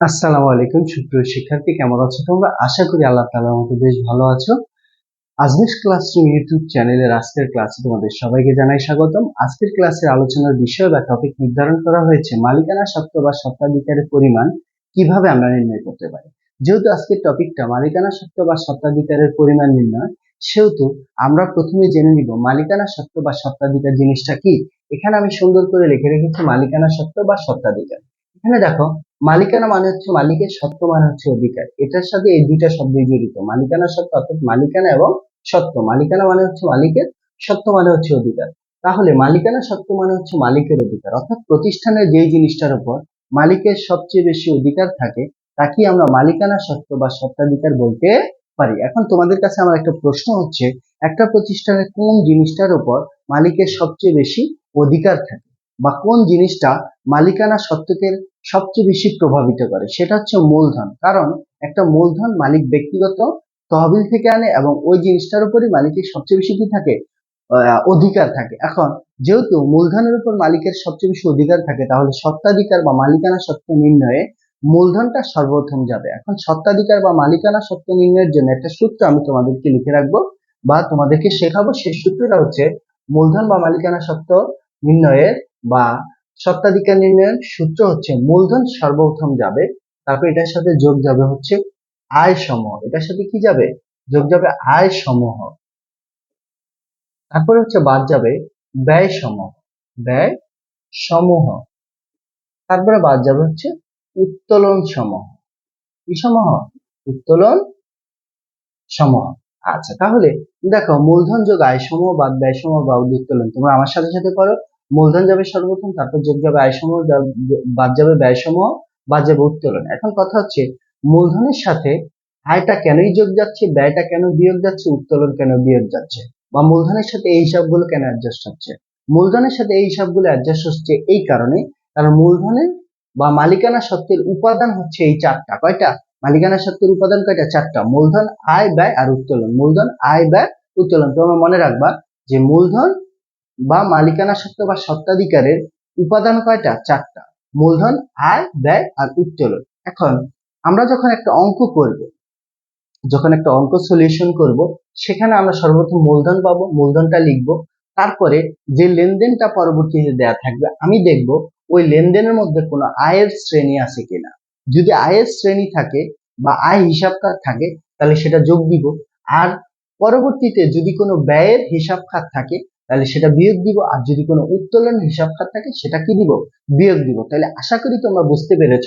আসসালামু আলাইকুম সুপ্রিয় শিক্ষার্থী, কেমন আছো তোমরা? আশা করি আল্লাহ তাআলার মতো বেশ ভালো আছো। আজমিস ক্লাসরুম ইউটিউব চ্যানেলের আজকের ক্লাসে তোমাদের সবাইকে জানাই স্বাগতম। আজকের ক্লাসের আলোচনার বিষয় বা টপিক নির্ধারণ করা হয়েছে, মালিকানা সত্ত্ব বা সত্ত্বাধিকারের পরিমাণ কীভাবে আমরা নির্ণয় করতে পারি। যেহেতু আজকের টপিকটা মালিকানা সত্ত্ব বা সত্ত্বাধিকারের পরিমাণ নির্ণয়, সেহেতু আমরা প্রথমে জেনে নিব মালিকানা সত্ত্ব বা সত্ত্বাধিকার জিনিসটা কি। এখানে আমি সুন্দর করে লিখে রেখেছি মালিকানা সত্ত্ব বা সত্ত্বাধিকার এখানে দেখো মালিকানা মানে হচ্ছে মালিকের সত্ত্ব মানে হচ্ছে অধিকার। এটার সাথে এই দুইটা শব্দই জড়িত। মালিকানা সত্ত্ব অর্থাৎ মালিকানা এবং সত্ত্ব মালিকানা মানে হচ্ছে মালিকের সত্ত্ব মানে হচ্ছে অধিকার। তাহলে মালিকানা সত্ত্ব মানে হচ্ছে মালিকের অধিকার। অর্থাৎ প্রতিষ্ঠানের যে জিনিসটার উপর মালিকের সবচেয়ে বেশি অধিকার থাকে তাকে আমরা মালিকানা সত্ত্ব বা সত্ত্বাধিকার বলতে পারি। এখন তোমাদের কাছে আমার একটা প্রশ্ন হচ্ছে, একটা প্রতিষ্ঠানের কোন জিনিসটার উপর মালিকের সবচেয়ে বেশি অধিকার থাকে? বা কোন জিনিসটা মালিকানা সত্ত্বকে সবচেয়ে বেশি প্রভাবিত করে, সেটা হচ্ছে মূলধন। কারণ একটা মূলধন মালিক ব্যক্তিগত তহবিল থেকে আনে এবং ওই জিনিসটার উপরই মালিকের সবচেয়ে বেশি কি থাকে? অধিকার থাকে। এখন যেহেতু মূলধনের উপর মালিকের সবচেয়ে বেশি অধিকার থাকে, তাহলে সত্ত্বাধিকার বা মালিকানা সত্ত্ব নির্ণয়ে মূলধনটা সর্বপ্রথম যাবে। এখন সত্ত্বাধিকার বা মালিকানা সত্ত্ব নির্ণয়ের জন্য একটা সূত্র আমি তোমাদেরকে লিখে রাখব বা তোমাদেরকে শেখাবো। সেই সূত্রটা হচ্ছে মূলধন বা মালিকানা সত্ত্ব নির্ণয়ের বা সত্ত্বাধিকার নির্ণয়ের সূত্র হচ্ছে মূলধন সর্বপ্রথম যাবে, তারপর এটার সাথে যোগ যাবে হচ্ছে আয় সমূহ। এটার সাথে কি যাবে? যোগ যাবে আয় সমূহ। তারপরে হচ্ছে বাদ যাবে ব্যয় সমূহ। ব্যয় সমূহ। তারপরে বাদ যাবে হচ্ছে উত্তোলন সমূহ। কি সমূহ? উত্তোলন সমূহ। আচ্ছা তাহলে দেখো মূলধন যোগ আয় সমূহ, বাদ ব্যয় সমূহ বা উত্তোলন। তোমরা আমার সাথে সাথে করো। মূলধন যাবে সর্বপ্রথম, তারপর যোগ যাবে আয় সমূহ বাদ যাবে ব্যয় সমূহ বাদ যাবে উত্তোলন। এখন কথা হচ্ছে, মূলধনের সাথে আয়টা কেনই যোগ যাচ্ছে, ব্যয়টা কেন বিয়োগ যাচ্ছে, উত্তোলন কেন বিয়োগ যাচ্ছে? বা মূলধনের সাথে এই হিসাবগুলো কেন অ্যাডজাস্ট হচ্ছে? মূলধনের সাথে এই হিসাবগুলো অ্যাডজাস্ট হচ্ছে এই কারণে, কারণ মূলধনের বা মালিকানা সত্ত্বের উপাদান হচ্ছে এই চারটা। কয়টা? মালিকানা সত্ত্বের উপাদান কয়টা? চারটা। মূলধন, আয়, ব্যয় আর উত্তোলন। মূলধন, আয়, ব্যয়, উত্তোলন। তোমরা মনে রাখবা যে মূলধন বা মালিকানা সত্ত্ব বা সত্ত্বাধিকারের উপাদান কয়টা? চারটা। মূলধন, আয়, ব্যয় আর উত্তোলন। এখন আমরা যখন একটা অঙ্ক করব, যখন একটা অঙ্ক সলিউশন করব, সেখানে আমরা সর্বপ্রথম মূলধন পাবো, মূলধনটা লিখব। তারপরে যে লেনদেনটা পরবর্তীতে দেয়া থাকবে, আমি দেখব ওই লেনদেনের মধ্যে কোনো আয়ের শ্রেণি আছে কিনা। যদি আয়ের শ্রেণি থাকে বা আয় হিসাব থাকে, তাহলে সেটা যোগ দিব। আর পরবর্তীতে যদি কোনো ব্যয়ের হিসাব খাত থাকে তাহলে সেটা বিয়োগ দিব, আর যদি কোনো উত্তোলন হিসাব খাত থাকে, সেটা কি দিব? বিয়োগ দিব। তাহলে আশা করি তোমরা বুঝতে পেরেছ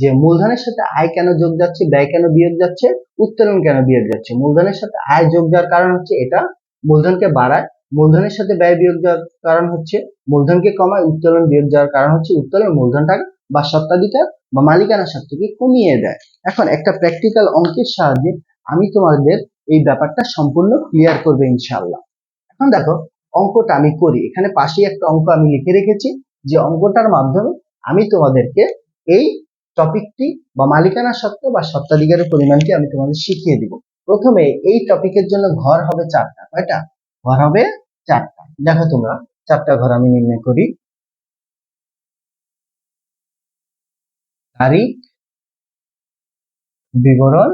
যে মূলধনের সাথে আয় কেন যোগ যাচ্ছে, ব্যয় কেন বিয়োগ যাচ্ছে, উত্তোলন কেন বিয়োগ যাচ্ছে। মূলধনের সাথে আয় যোগ যাওয়ার কারণ হচ্ছে এটা, মূলধনকে বাড়ায়। মূলধনের সাথে ব্যয় বিয়োগ যাওয়ার কারণ হচ্ছে মূলধনকে কমায়, উত্তোলন বিয়োগ যাওয়ার কারণ হচ্ছে উত্তোলন মূলধনটাকে বা সত্ত্বাধিকার বা মালিকানা শক্তিকে কমিয়ে দেয়। এখন একটা প্র্যাকটিক্যাল অঙ্কের সাহায্যে আমি তোমাদের এই ব্যাপারটা সম্পূর্ণ ক্লিয়ার করবে ইনশাল্লাহ এখন দেখো অঙ্কটা আমি করি। এখানে পাশে একটা অঙ্ক আমি লিখে রেখেছি। যে অঙ্কটার মাধ্যমে আমি তোমাদেরকে এই টপিকটি বা মালিকানা সত্ত্ব বা সত্ত্বাধিকারের পরিমাণটি আমি তোমাদের শিখিয়ে দিব। প্রথমে এই টপিকের জন্য ঘর হবে চারটা। কয়টা? ঘর হবে চারটা। দেখো তোমরা, চারটা ঘর আমি নির্ণয় করি। তারিখ, বিবরণ,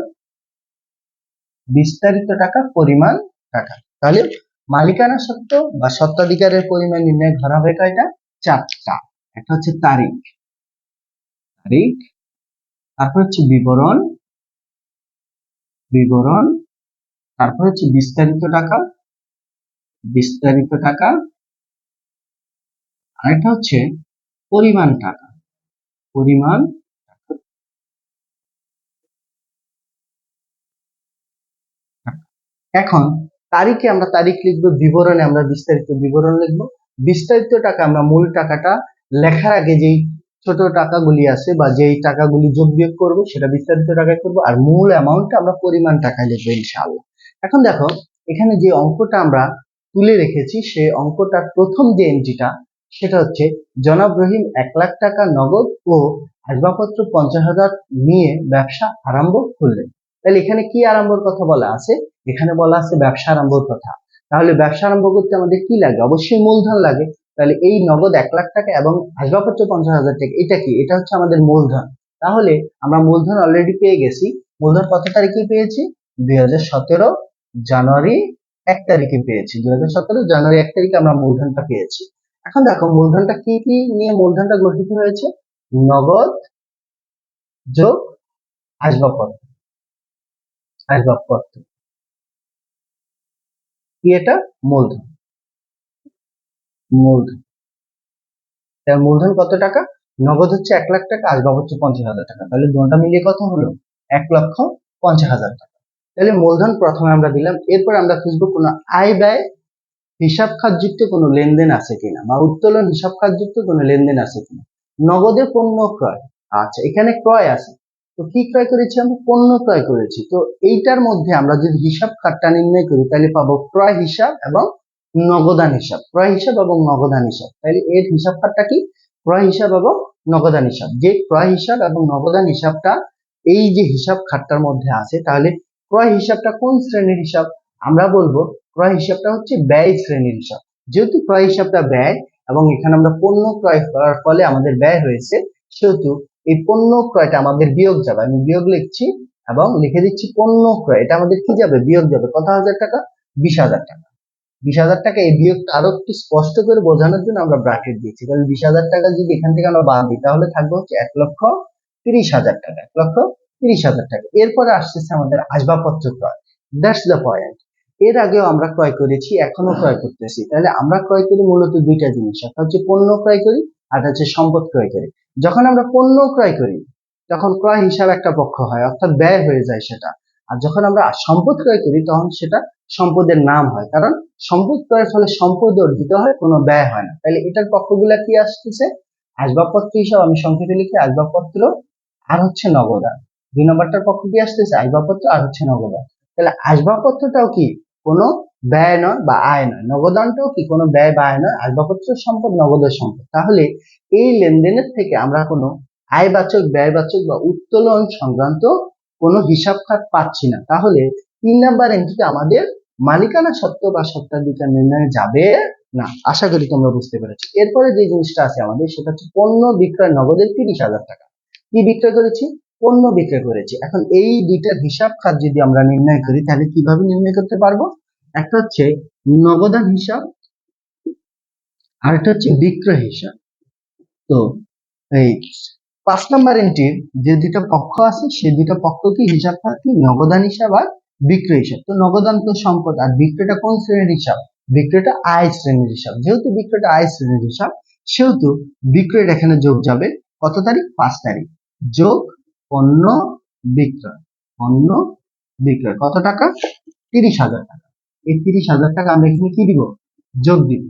বিস্তারিত টাকা, পরিমাণ টাকা। তাহলে মালিকানা সত্ত্ব বা সত্ত্বাধিকারের পরিমাণ নির্ণয় করা হবে কয়টা? চারটা। একটা হচ্ছে তারিখ। তারিখ। তারপর হচ্ছে বিবরণ। বিবরণ। তারপর হচ্ছে বিস্তারিত টাকা। বিস্তারিত টাকা। আর আরেকটা হচ্ছে পরিমাণ টাকা। পরিমাণ এখন তারিখে আমরা তারিখ লিখব, বিবরণে আমরা বিস্তারিত বিবরণ লিখব। বিস্তারিত টাকা আমরা মূল টাকাটা লেখার আগে যেই ছোট টাকাগুলি আছে বা যেই টাকাগুলি যোগ বিয়োগ করব, সেটা বিস্তারিত টাকায় করব। আর মূল অ্যামাউন্টটা আমরা পরিমাণ টাকায় লিখব, ইনশাআল্লাহ। এখন দেখো, এখানে যে অঙ্কটা আমরা তুলে রেখেছি, সেই অঙ্কটার প্রথম যে এন্ট্রিটা, সেটা হচ্ছে, জনাব রহিম এক লাখ টাকা নগদ ও আসবাবপত্র পঞ্চাশ হাজার নিয়ে ব্যবসা আরম্ভ করলেন। তাহলে এখানে কি আরম্ভর কথা বলা আছে? এখানে বলা আছে ব্যবসা আরম্ভর কথা। তাহলে ব্যবসা আরম্ভ করতে আমাদের কি লাগে? অবশ্যই মূলধন লাগে। তাহলে এই নগদ এক লাখ টাকা এবং আসবাবপত্র পঞ্চাশ হাজার টাকা, এটা কি? এটা হচ্ছে আমাদের মূলধন। তাহলে আমরা মূলধন অলরেডি পেয়ে গেছি। মূলধন কত তারিখে পেয়েছি? দুই হাজার সতেরো জানুয়ারি এক তারিখে পেয়েছি। দুই হাজার সতেরো জানুয়ারি এক তারিখে আমরা মূলধনটা পেয়েছি। এখন দেখো, মূলধনটা কি কি নিয়ে মূলধনটা গঠিত হয়েছে? নগদ যোগ আসবাবপত্র। আসবাবপত্র কি এটা? মূলধন। মূলধন। তার মূলধন কত টাকা? নগদ হচ্ছে এক লাখ টাকা আসবাব হচ্ছে পঞ্চাশ হাজার টাকা। তাহলে দুটা মিলিয়ে কত হলো? এক লক্ষ পঞ্চাশ হাজার টাকা। তাহলে মূলধন প্রথমে আমরা দিলাম, এরপর আমরা খুঁজবো কোনো আয় ব্যয়, হিসাব খাতযুক্ত কোনো লেনদেন আছে কিনা, বা উত্তোলন হিসাব খাতযুক্ত কোনো লেনদেন আছে কিনা। নগদে পণ্য ক্রয়। আচ্ছা এখানে ক্রয় আছে। তো কি ক্রয় করেছি আমরা পণ্য ক্রয় করেছি। তো এইটার মধ্যে আমরা যদি হিসাব খাতটা নির্ণয় করি, তাহলে পাবো ক্রয় হিসাব এবং নগদান হিসাব। ক্রয় হিসাব এবং নগদান হিসাব। তাহলে এর হিসাব খাতটা কি? ক্রয় হিসাব এবং নগদান হিসাব। যে ক্রয় হিসাব এবং নগদান হিসাবটা এই যে হিসাব খাতটার মধ্যে আছে, তাহলে ক্রয় হিসাবটা কোন শ্রেণির হিসাব? আমরা বলব ক্রয় হিসাবটা হচ্ছে ব্যয় শ্রেণির হিসাব। যেহেতু ক্রয় হিসাবটা ব্যয় এবং এখানে আমরা পণ্য ক্রয় করার ফলে আমাদের ব্যয় হয়েছে, সেহেতু এই পণ্য ক্রয়টা আমাদের বিয়োগ যাবে। আমি বিয়োগ লিখছি এবং লিখে দিচ্ছি পণ্য ক্রয়। এটা আমাদের কি যাবে? বিয়োগ যাবে। কত হাজার টাকা? বিশ হাজার টাকা। বিশ হাজার টাকা এই বিয়োগটা আরও একটু স্পষ্ট করে বোঝানোর জন্য আমরা ব্র্যাকেট দিয়েছি। কারণ বিশ হাজার টাকা যদি এখান থেকে আমরা বাদ দিই, তাহলে থাকবে হচ্ছে এক লক্ষ তিরিশ হাজার টাকা। এক লক্ষ তিরিশ হাজার টাকা। এরপরে আসতেছে আমাদের আসবাবপত্র ক্রয়। দ্যাটস দ্য পয়েন্ট এর আগেও আমরা ক্রয় করেছি এখনও ক্রয় করতেছি। তাহলে আমরা ক্রয় করি মূলত দুইটা জিনিস। একটা হচ্ছে পণ্য ক্রয় করি, আর হচ্ছে সম্পদ ক্রয় করি। যখন আমরা পণ্য ক্রয় করি, তখন ক্রয় হিসাব একটা পক্ষ হয়, অর্থাৎ ব্যয় হয়ে যায় সেটা। আর যখন আমরা সম্পদ ক্রয় করি, তখন সেটা সম্পদের নাম হয়। কারণ সম্পদ ক্রয়ের ফলে সম্পদ অর্জিত হয়, কোনো ব্যয় হয় না। তাহলে এটার পক্ষগুলা কি আসতেছে? আসবাবপত্র হিসাব আমি সংক্ষেপে লিখি, আসবাবপত্র আর হচ্ছে নগদান দুই নম্বরটার পক্ষ কি আসতেছে? আসবাবপত্র আর হচ্ছে নগদান তাহলে আসবাবপত্রটাও কি? কোনো ব্যয় নয় বা আয় নয়। নগদানটাও কি? কোনো ব্যয় বা আয় নয়। আসবাবপত্র সম্পদ, নগদের সম্পদ। তাহলে এই লেনদেনের থেকে আমরা কোনো আয়বাচক, ব্যয়বাচক বা উত্তোলন সংক্রান্ত কোনো হিসাব খাত পাচ্ছি না। তাহলে তিন নাম্বার এন্ট্রিতে আমাদের মালিকানা সত্ত্ব বা সত্ত্বাধিকার নির্ণয়ে যাবে না। আশা করি তোমরা বুঝতে পেরেছ। এরপরে যে জিনিসটা আছে আমাদের, সেটা হচ্ছে পণ্য বিক্রয় নগদের তিরিশ হাজার টাকা। কি বিক্রয় করেছি? পণ্য বিক্রয় করেছি। এখন এই দুইটার হিসাব খাত যদি আমরা নির্ণয় করি, তাহলে কীভাবে নির্ণয় করতে পারব? একটা হচ্ছে নগদান হিসাব আর একটা হচ্ছে বিক্রয় হিসাব। তো এই পাঁচ নাম্বার এন্ট্রির যে দুইটা পক্ষ আছে, সেই দুইটা পক্ষ কি হিসাব খাত কি নগদান হিসাব আর বিক্রয় হিসাব। তো নগদান তো সম্পদ, আর বিক্রয়টা কোন শ্রেণির হিসাব? বিক্রয়টা আয় শ্রেণির হিসাব। যেহেতু বিক্রয়টা আয় শ্রেণির হিসাব, সেহেতু বিক্রয়ের এখানে যোগ যাবে কত তারিখ? পাঁচ তারিখ। যোগ পণ্য বিক্রয় পণ্য বিক্রয়। কত টাকা? তিরিশ হাজার টাকা। এই তিরিশ হাজার টাকা আমরা এখানে কি দিব? যোগ দিব।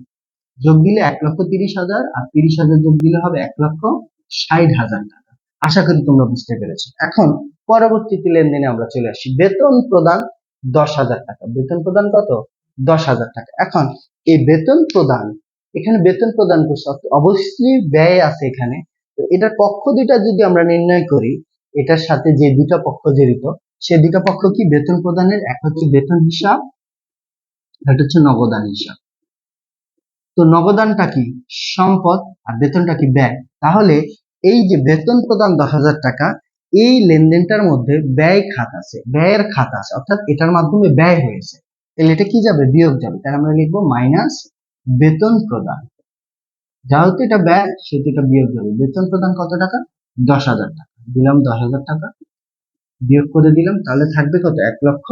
যোগ দিলে এক লক্ষ তিরিশ হাজার আর তিরিশ হাজার যোগ দিলে হবে এক লক্ষ ষাট হাজার টাকা। আশা করি তোমরা বুঝতে পেরেছ। এখন পরবর্তীতে লেনদেনে আমরা চলে আসি। বেতন প্রদান দশ হাজার টাকা। বেতন প্রদান কত? দশ হাজার টাকা। এখন এই বেতন প্রদান, এখানে বেতন প্রদান করছে অবশ্যই ব্যয় আছে এখানে। তো এটার পক্ষ দুইটা যদি আমরা নির্ণয় করি, এটার সাথে যে দুটা পক্ষ জড়িত, সে দুটা পক্ষ কি বেতন প্রদানের? এক হচ্ছে বেতন হিসাব একটা হচ্ছে নগদান হিসাব। তো নগদানটা কি? সম্পদ আর বেতনটা কি ব্যয়? তাহলে এই যে বেতন প্রদান দশ হাজার টাকা, এই লেনদেনটার মধ্যে ব্যয় খাত আছে, ব্যয়ের খাত আছে, অর্থাৎ এটার মাধ্যমে ব্যয় হয়েছে। তাহলে এটা কি যাবে? বিয়োগ যাবে। তাহলে আমরা লিখব মাইনাস বেতন প্রদান। যেহেতু এটা ব্যয়, সেহেতু এটা বিয়োগ যাবে। বেতন প্রদান কত টাকা? দশ হাজার টাকা। দিলাম দশ হাজার টাকা, বিয়োগ করে দিলাম, তাহলে থাকবে কত? এক লক্ষ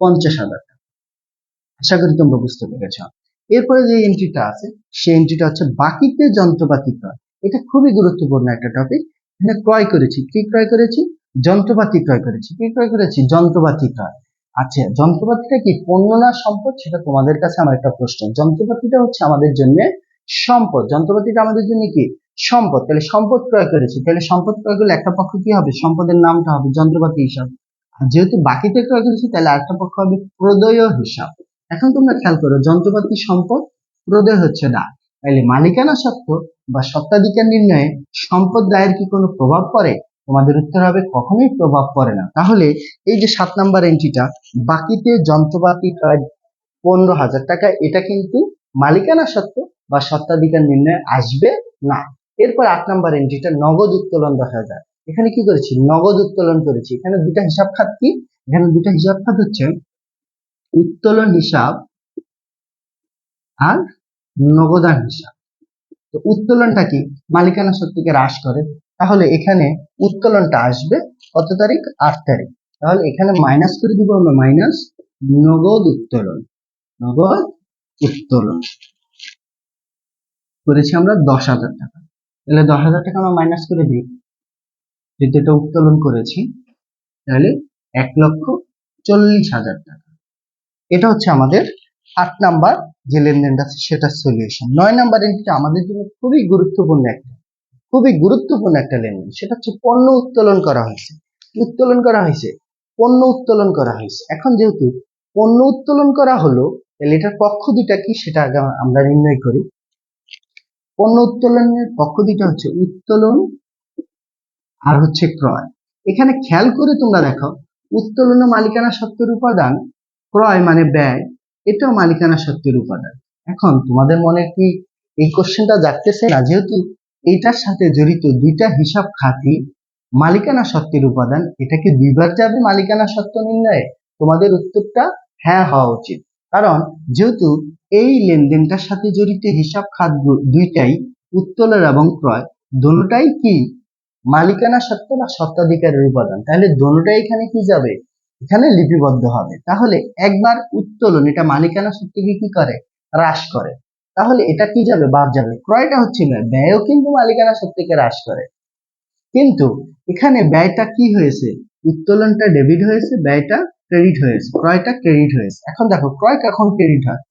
পঞ্চাশ হাজার আশা করি তোমরা বুঝতে পেরেছ। এরপরে যে এন্ট্রিটা আছে, সেই এন্ট্রিটা হচ্ছে বাকিতে যন্ত্রপাতি ক্রয়। এটা খুবই গুরুত্বপূর্ণ একটা টপিক এখানে ক্রয় করেছি। কি ক্রয় করেছি? যন্ত্রপাতি ক্রয় করেছি। কি ক্রয় করেছি? যন্ত্রপাতি ক্রয়। আচ্ছা যন্ত্রপাতিটা কি পণ্য না সম্পদ? সেটা তোমাদের কাছে আমার একটা প্রশ্ন। যন্ত্রপাতিটা হচ্ছে আমাদের জন্য সম্পদ। যন্ত্রপাতিটা আমাদের জন্য কি? সম্পদ। তাহলে সম্পদ ক্রয় করেছি। তাহলে সম্পদ ক্রয় করলে একটা পক্ষ কি হবে? সম্পদের নামটা হবে যন্ত্রপাতি হিসাব। যেহেতু বাকিতে ক্রয় করেছি, তাহলে আরেকটা পক্ষ হবে প্রদয় হিসাব। এখন তোমরা খেয়াল করো, যন্ত্রপাতি সম্পদ? প্রদয় হচ্ছে না তাহলে মালিকানা সত্ত্ব বা সত্ত্বাধিকার নির্ণয়ে সম্পদ দায়ের কি কোনো প্রভাব পড়ে? তোমাদের উত্তর হবে, কখনোই প্রভাব পড়ে না। তাহলে এই যে সাত নাম্বার এন্ট্রিটা বাকিতে যন্ত্রপাতি প্রায় পনেরো হাজার টাকা, এটা কিন্তু মালিকানা সত্ত্ব বা সত্ত্বাধিকার নির্ণয়ে আসবে না। এরপর আট নাম্বার এন্ট্রিটা নগদ উত্তোলন দশ হাজার। এখানে কি করেছি? নগদ উত্তোলন করেছি। এখানে দুটা হিসাব খাত কি? এখানে দুটা হিসাব খাত হচ্ছে উত্তোলন হিসাব আর নগদান হিসাব। তো উত্তোলনটা কি? মালিকানা সত্ত্বকে হ্রাস করে। তাহলে এখানে উত্তোলনটা আসবে কত তারিখ? আট তারিখ। তাহলে এখানে মাইনাস করে দিব আমরা মাইনাস নগদ উত্তোলন। নগদ উত্তোলন। করেছি আমরা দশ হাজার টাকা। তাহলে দশ হাজার টাকা আমরা মাইনাস করে দিই। যেহেতু এটা উত্তোলন করেছি, তাহলে এক লক্ষ চল্লিশ হাজার টাকা। এটা হচ্ছে আমাদের আট নাম্বার যে লেনদেনটা আছে সেটার সলিউশন নয় নাম্বার এন্ট্রিটা আমাদের জন্য খুবই গুরুত্বপূর্ণ একটা, খুবই গুরুত্বপূর্ণ একটা লেনদেন। সেটা হচ্ছে পণ্য উত্তোলন করা হয়েছে। উত্তোলন করা হয়েছে? পণ্য উত্তোলন করা হয়েছে। এখন যেহেতু পণ্য উত্তোলন করা হলো, তাহলে এটার পক্ষ দুটা কি সেটা আগে আমরা নির্ণয় করি। পণ্য উত্তোলনের পক্ষ দুটা হচ্ছে উত্তোলন আর হচ্ছে ক্রয়। এখানে খেয়াল করে তোমরা দেখো উত্তোলন মালিকানা সত্ত্বের উপাদান ক্রয় মানে ব্যয়, এটাও মালিকানা সত্ত্বের উপাদান। এখন তোমাদের মনে কি এই কোশ্চেনটা জাগতেছে? না, যেহেতু এটার সাথে জড়িত দুইটা হিসাব খাতি, মালিকানা সত্ত্বের উপাদান, এটা কি দুইবার যাবে মালিকানা সত্ত্ব নির্ণয়ে? তোমাদের উত্তরটা হ্যাঁ হওয়া উচিত। কারণ যেহেতু এই লেনদেনটার সাথে জড়িত হিসাব খাত দুইটাই উত্তোলন এবং ক্রয়, দোনোটাই কি মালিকানা সত্ত্ব বা সত্ত্বাধিকারের উপাদান? তাহলে দোনোটাই এখানে কি যাবে? এখানে লিপিবদ্ধ হবে। তাহলে একবার উত্তোলন, এটা মালিকানা সত্ত্বকে কি করে? হ্রাস করে। তাহলে এটা কি যাবে? বাদ যাবে। ক্রয়টা হচ্ছে ব্যয়। ব্যয়ও কিন্তু মালিকানা সত্ত্বকে হ্রাস করে। কিন্তু এখানে ব্যয়টা কি হয়েছে? উত্তোলনটা ডেবিট হয়েছে, ব্যয়টা ক্রেডিট হয়েছে। ক্রয়টা ক্রেডিট হয়েছে। এখন দেখো, ক্রয় কখন ক্রেডিট হয়?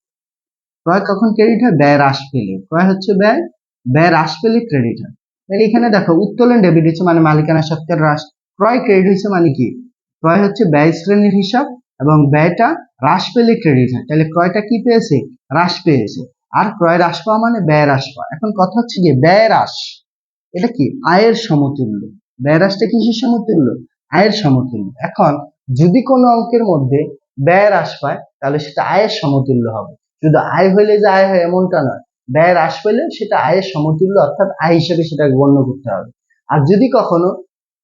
ক্রয় কখন ক্রেডিট হয়? ব্যয় হ্রাস পেলে। ক্রয় হচ্ছে ব্যয় ব্যয় হ্রাস পেলে ক্রেডিট হয়। তাহলে এখানে দেখো, উত্তোলন ডেবিট হচ্ছে মানে মালিকানা সত্ত্বের হ্রাস। ক্রয় ক্রেডিট হচ্ছে মানে কি? ক্রয় হচ্ছে ব্যয় শ্রেণির হিসাব এবং ব্যয়টা হ্রাস পেলে ক্রেডিট হয়। তাহলে ক্রয়টা কি পেয়েছে? হ্রাস পেয়েছে। আর ক্রয় হ্রাস পাওয়া মানে ব্যয় হ্রাস পাওয়া। এখন কথা হচ্ছে যে ব্যয় হ্রাস, এটা কি? আয়ের সমতুল্য। ব্যয় হ্রাসটা কিসের সমতুল্য? আয়ের সমতুল্য। এখন যদি কোনো অঙ্কের মধ্যে ব্যয় হ্রাস পায়, তাহলে সেটা আয়ের সমতুল্য হবে। শুধু আয় হইলে যে আয় হয় এমনটা নয়। ব্যয় হ্রাস পেলে সেটা আয়ের সমতুল্য অর্থাৎ আয় হিসেবে সেটাকে গণ্য করতে হবে। আর যদি কখনো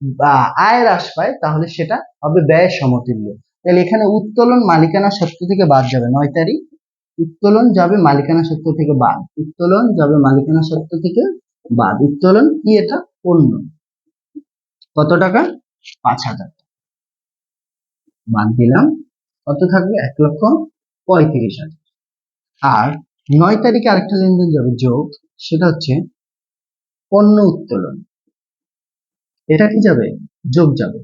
বা আয় হ্রাস পায়, তাহলে সেটা হবে ব্যয়ের সমতুল্য। তাহলে এখানে উত্তোলন মালিকানা সত্ত্ব থেকে বাদ যাবে। নয় তারিখ, উত্তোলন যাবে মালিকানা সত্ত্ব থেকে বাদ। উত্তোলন যাবে মালিকানা সত্ত্ব থেকে বাদ। উত্তোলন কি এটা? পণ্য। কত টাকা? পাঁচ হাজার। বাদ দিলাম। কত থাকবে? এক লক্ষ পঁয়ত্রিশ হাজার। আর নয় তারিখে আরেকটা লেনদেন যাবে যোগ। সেটা হচ্ছে পণ্য উত্তোলন। এটা কি যাবে? যোগ যাবে।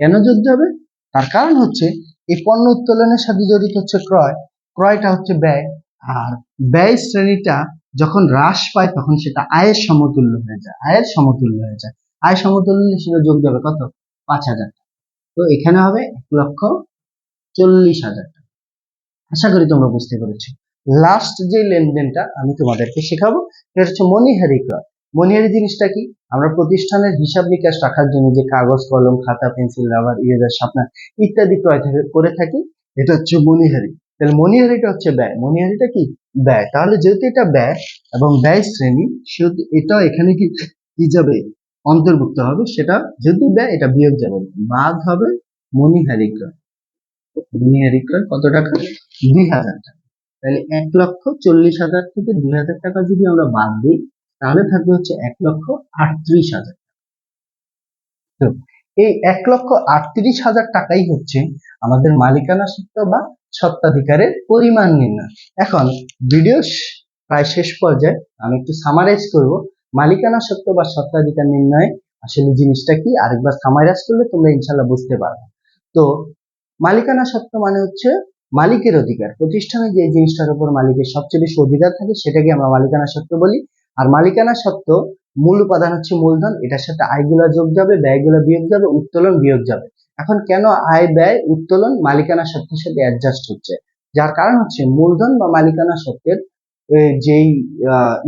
কেন যোগ যাবে? তার কারণ হচ্ছে, এই পণ্য উত্তোলনের সাথে জড়িত হচ্ছে ক্রয়। ক্রয়টা হচ্ছে ব্যয়। আর ব্যয় শ্রেণীটা যখন হ্রাস পায়, তখন সেটা আয়ের সমতুল্য হয়ে যায়। আয়ের সমতুল্য হয়ে যায়। আয় সমতুল্য সেটা যোগ যাবে কত? পাঁচ হাজার তো এখানে হবে এক লক্ষ চল্লিশ হাজার টাকা। আশা করি তোমরা বুঝতে পেরেছ। লাস্ট যে লেনদেনটা আমি তোমাদেরকে শেখাবো, সেটা হচ্ছে মনিহারি ক্রয়। মনিহারি জিনিসটা কি? আমরা প্রতিষ্ঠানের হিসাব নিকাশ রাখার জন্য যে কাগজ, কলম, খাতা, পেন্সিল, রাবার, ইরেজার শার্পনার ইত্যাদি ক্রয় করে থাকি, এটা হচ্ছে মনিহারি তাহলে মনিহারিটা হচ্ছে ব্যয়। মনিহারিটা কি? ব্যয়। তাহলে যেহেতু এটা ব্যয় এবং ব্যয় শ্রেণি, সেহেতু এটা এখানে কি কি যাবে? অন্তর্ভুক্ত হবে। সেটা যেহেতু ব্যয়, এটা বিয়োগ যাবে। বাদ হবে মনিহারি ক্রয়। মনিহারি ক্রয় কত টাকা? দুই হাজার টাকা। তাহলে এক লক্ষ চল্লিশ হাজার থেকে দুই হাজার টাকা যদি আমরা বাদ দিই তাহলে থাকবে হচ্ছে এক লক্ষ আটত্রিশ হাজার তো এই এক লক্ষ আটত্রিশ হাজার টাকাই হচ্ছে আমাদের মালিকানা সত্ত্ব বা সত্ত্বাধিকারের পরিমাণ নির্ণয়। এখন ভিডিও প্রায় শেষ পর্যায়ে আমি একটু সামারাইজ করব। মালিকানা সত্ত্ব বা সত্ত্বাধিকার নির্ণয়ে আসলে জিনিসটা কি? আরেকবার সামারাইজ করলে তোমরা ইনশাল্লাহ বুঝতে পারবে। তো মালিকানা সত্ত্ব মানে হচ্ছে মালিকের অধিকার। প্রতিষ্ঠানে যে জিনিসটার উপর মালিকের সবচেয়ে বেশি অধিকার থাকে সেটাকে আমরা মালিকানা সত্ত্ব বলি। আর মালিকানা সত্ত্ব মূল উপাদান হচ্ছে মূলধন, এটার সাথে আয়গুলা যোগ যাবে, ব্যয়গুলা বিয়োগ যাবে, উত্তোলন বিয়োগ যাবে। এখন কেন আয়, ব্যয়, উত্তোলন, মালিকানা সত্ত্বের সাথে অ্যাডজাস্ট হচ্ছে? যার কারণ হচ্ছে মূলধন বা মালিকানা সত্ত্বের যেই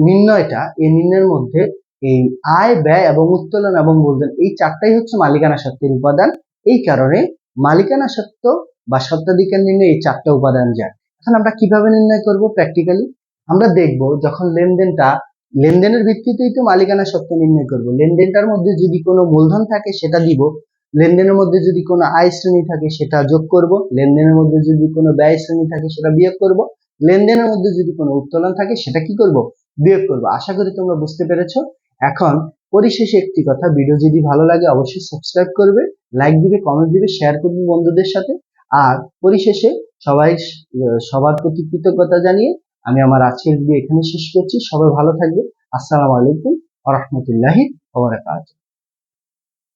নির্ণয়টা, এই নির্ণয়ের মধ্যে এই আয়, ব্যয় এবং উত্তোলন এবং মূলধন, এই চারটাই হচ্ছে মালিকানা সত্ত্বের উপাদান। এই কারণে মালিকানা সত্ত্ব বা সত্ত্বাধিকার নির্ণয় এই চারটা উপাদান যায়। এখন আমরা কীভাবে নির্ণয় করব প্র্যাকটিক্যালি আমরা দেখব যখন লেনদেনটা লেনদেনের ভিত্তিতেই তো মালিকানা সত্ত্ব নির্ণয় করব। লেনদেনটার মধ্যে যদি কোনো মূলধন থাকে সেটা দিব। লেনদেনের মধ্যে যদি কোনো আয় শ্রেণি থাকে সেটা যোগ করব। লেনদেনের মধ্যে যদি কোনো ব্যয় শ্রেণি থাকে সেটা বিয়োগ করব। লেনদেনের মধ্যে যদি কোনো উত্তোলন থাকে সেটা কি করব? বিয়োগ করব। আশা করি তোমরা বুঝতে পেরেছ। এখন পরিশেষে একটি কথা, ভিডিও যদি ভালো লাগে অবশ্যই সাবস্ক্রাইব করবে, লাইক দিবে কমেন্ট দিবে শেয়ার করবে বন্ধুদের সাথে। আর পরিশেষে সবাই সবার প্রতি কৃতজ্ঞতা জানিয়ে আমি আমার আজকের ভিডিও এখানে শেষ করছি। সবাই ভালো থাকবে আসসালামু আলাইকুম রহমতুল্লাহি ওবরাকাতুহু